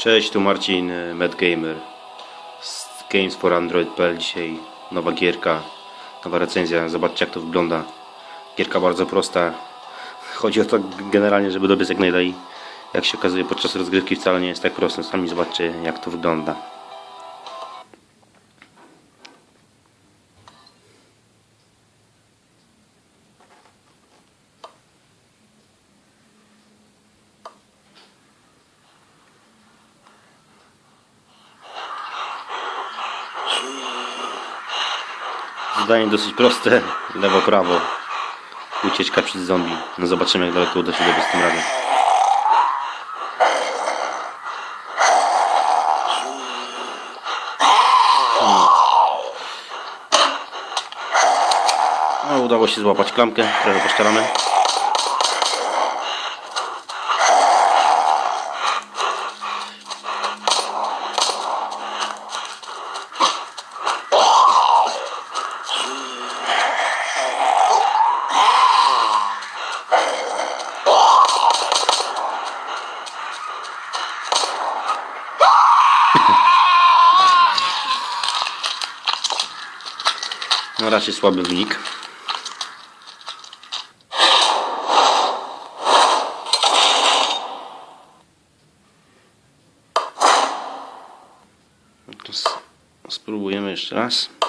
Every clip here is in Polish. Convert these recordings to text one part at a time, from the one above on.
Cześć, tu Marcin, y, Madgamer z Games for Android.pl. Dzisiaj nowa gierka, nowa recenzja. Zobaczcie jak to wygląda. Gierka bardzo prosta. Chodzi o to generalnie, żeby dobiec jak najdalej. Jak się okazuje podczas rozgrywki wcale nie jest tak prosto. Sami zobaczcie jak to wygląda. Zadanie dosyć proste. Lewo, prawo. Ucieczka przed zombie. No zobaczymy jak daleko uda się dobiec tym razem. No, udało się złapać klamkę, trochę poszczelamy. Raczej słaby wynik. Spróbujemy jeszcze raz.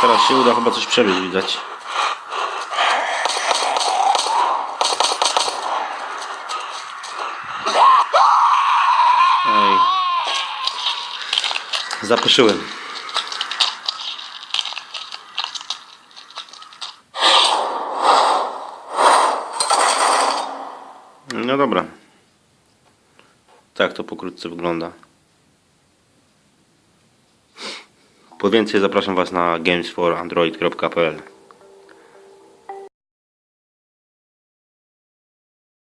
Teraz się uda chyba coś przebiec widać. Ej. Zapeszyłem. No dobra. Tak to pokrótce wygląda. Po więcej zapraszam Was na gamesforandroid.pl